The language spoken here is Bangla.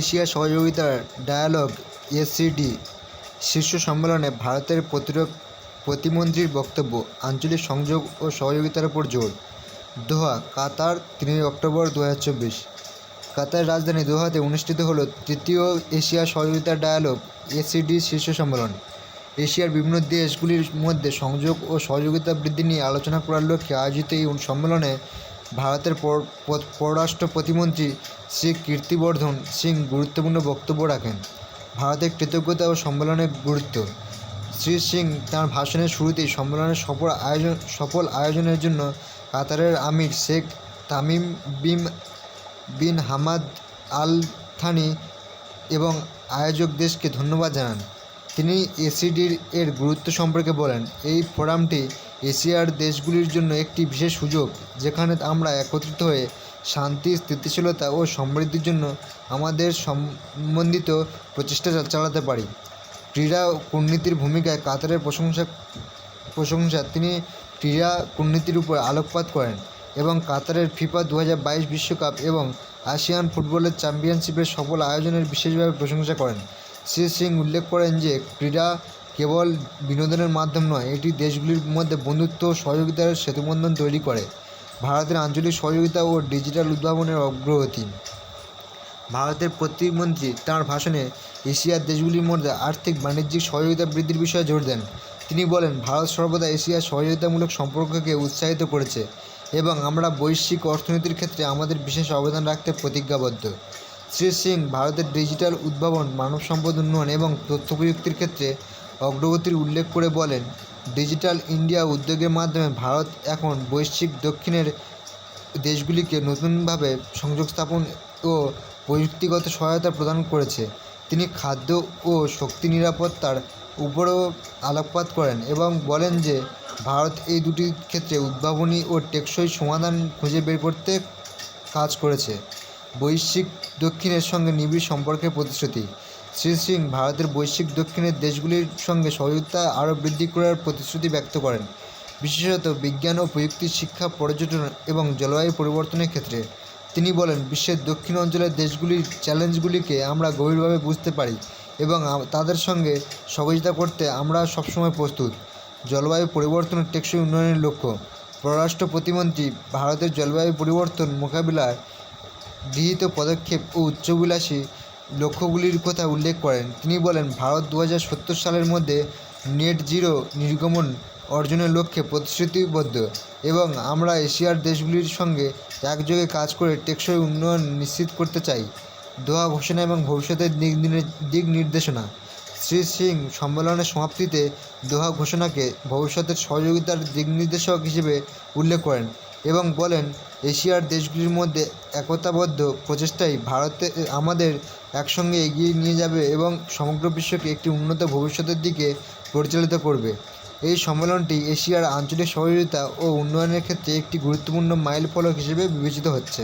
এশিয়া সহযোগিতা ডায়ালগ এসসিডি শীর্ষ সম্মেলনে ভারতের প্রতিরক প্রতিমন্ত্রীর বক্তব্য, আঞ্চলিক সংযোগ ও সহযোগিতার উপর জোর। দোহা, কাতার, তিনই অক্টোবর দু কাতারের রাজধানী দোহাতে অনুষ্ঠিত হলো তৃতীয় এশিয়া সহযোগিতা ডায়ালগ এসিডি শীর্ষ সম্মেলন। এশিয়ার বিভিন্ন দেশগুলির মধ্যে সংযোগ ও সহযোগিতা বৃদ্ধি নিয়ে আলোচনা করার লক্ষ্যে আয়োজিত এই সম্মেলনে ভারতের পর- পর- পররাষ্ট্র প্রতিমন্ত্রী শ্রী কীর্তিবর্ধন সিং গুরুত্বপূর্ণ বক্তব্য রাখেন। ভারতের কৃতজ্ঞতা ও সম্মেলনের গুরুত্ব। শ্রী সিং তাঁর ভাষণের শুরুতেই সম্মেলনের সফল আয়োজন সফল আয়োজনের জন্য কাতারের আমির শেখ তামিম বিম বিন হামাদ আল থানি এবং আয়োজক দেশকে ধন্যবাদ জানান। তিনি এসিডির এর গুরুত্ব সম্পর্কে বলেন, এই ফোরামটি এশিয়ার দেশগুলির জন্য একটি বিশেষ সুযোগ, যেখানে আমরা একত্রিত হয়ে শান্তি, স্থিতিশীলতা ও সমৃদ্ধির জন্য আমাদের সম্বন্ধিত প্রচেষ্টা চালাতে পারি। ক্রীড়া কূটনীতির ভূমিকায় কাতারের প্রশংসা প্রশংসা, তিনি ক্রীড়া কূটনীতির উপর আলোকপাত করেন এবং কাতারের ফিফা দু বিশ্বকাপ এবং আসিয়ান ফুটবলের চ্যাম্পিয়নশিপের সফল আয়োজনের বিশেষভাবে প্রশংসা করেন। শ্রী সিং উল্লেখ করেন যে, ক্রীড়া কেবল বিনোদনের মাধ্যম নয়, এটি দেশগুলির মধ্যে বন্ধুত্ব ও সহযোগিতার সেতুবন্ধন তৈরি করে। ভারতের আঞ্চলিক সহযোগিতা ও ডিজিটাল উদ্ভাবনের অগ্রগতি। ভারতের প্রতিমন্ত্রী তাঁর ভাষণে এশিয়ার দেশগুলির মধ্যে আর্থিক বাণিজ্যিক সহযোগিতা বৃদ্ধির বিষয়ে জোর দেন। তিনি বলেন, ভারত সর্বদা এশিয়ার সহযোগিতামূলক সম্পর্ককে উৎসাহিত করেছে এবং আমরা বৈশ্বিক অর্থনীতির ক্ষেত্রে আমাদের বিশেষ অবদান রাখতে প্রতিজ্ঞাবদ্ধ। শ্রী সিং, ভারতের ডিজিটাল উদ্ভাবন, মানব সম্পদ উন্নয়ন এবং তথ্য প্রযুক্তির ক্ষেত্রে অগ্রগতির উল্লেখ করে বলেন, ডিজিটাল ইন্ডিয়া উদ্যোগের মাধ্যমে ভারত এখন বৈশ্বিক দক্ষিণের দেশগুলিকে নতুনভাবে সংযোগ স্থাপন ও প্রযুক্তিগত সহায়তা প্রদান করেছে। তিনি খাদ্য ও শক্তি নিরাপত্তার উপরেও আলোকপাত করেন এবং বলেন যে, ভারত এই দুটি ক্ষেত্রে উদ্ভাবনী ও টেকসই সমাধান খুঁজে বের করতে কাজ করেছে। বৈশ্বিক দক্ষিণের সঙ্গে নিবিড় সম্পর্কের প্রতিশ্রুতি। শ্রী সিং ভারতের বৈশ্বিক দক্ষিণের দেশগুলির সঙ্গে সহযোগিতা আরও বৃদ্ধি করার প্রতিশ্রুতি ব্যক্ত করেন। বিশেষত বিজ্ঞান ও প্রযুক্তি শিক্ষা, পর্যটন এবং জলবায়ু পরিবর্তনের ক্ষেত্রে তিনি বলেন, বিশ্বের দক্ষিণ অঞ্চলের দেশগুলির চ্যালেঞ্জগুলিকে আমরা গভীরভাবে বুঝতে পারি এবং তাদের সঙ্গে সহযোগিতা করতে আমরা সবসময় প্রস্তুত। জলবায়ু পরিবর্তন টেকসই উন্নয়নের লক্ষ্য। পররাষ্ট্র প্রতিমন্ত্রী, ভারতের জলবায়ু পরিবর্তন মোকাবিলায় গৃহীত পদক্ষেপ ও উচ্চবিলাসী লক্ষ্যগুলির কথা উল্লেখ করেন। তিনি বলেন, ভারত দু সালের মধ্যে নেট জিরো নির্গমন অর্জনের লক্ষ্যে প্রতিশ্রুতিবদ্ধ এবং আমরা এশিয়ার দেশগুলির সঙ্গে একযোগে কাজ করে টেকসই উন্নয়ন নিশ্চিত করতে চাই। দোয়া ঘোষণা এবং ভবিষ্যতের দিক দিক নির্দেশনা। শ্রী সিং সম্মেলনের সমাপ্তিতে দোহা ঘোষণাকে ভবিষ্যতের সহযোগিতার দিক নির্দেশক হিসেবে উল্লেখ করেন এবং বলেন এশিয়ার দেশগুলির মধ্যে একতাবদ্ধ প্রচেষ্টাই ভারতে আমাদের একসঙ্গে এগিয়ে নিয়ে যাবে এবং সমগ্র বিশ্বকে একটি উন্নত ভবিষ্যতের দিকে পরিচালিত করবে। এই সম্মেলনটি এশিয়ার আঞ্চলিক সহযোগিতা ও উন্নয়নের ক্ষেত্রে একটি গুরুত্বপূর্ণ মাইল ফলক হিসেবে বিবেচিত হচ্ছে।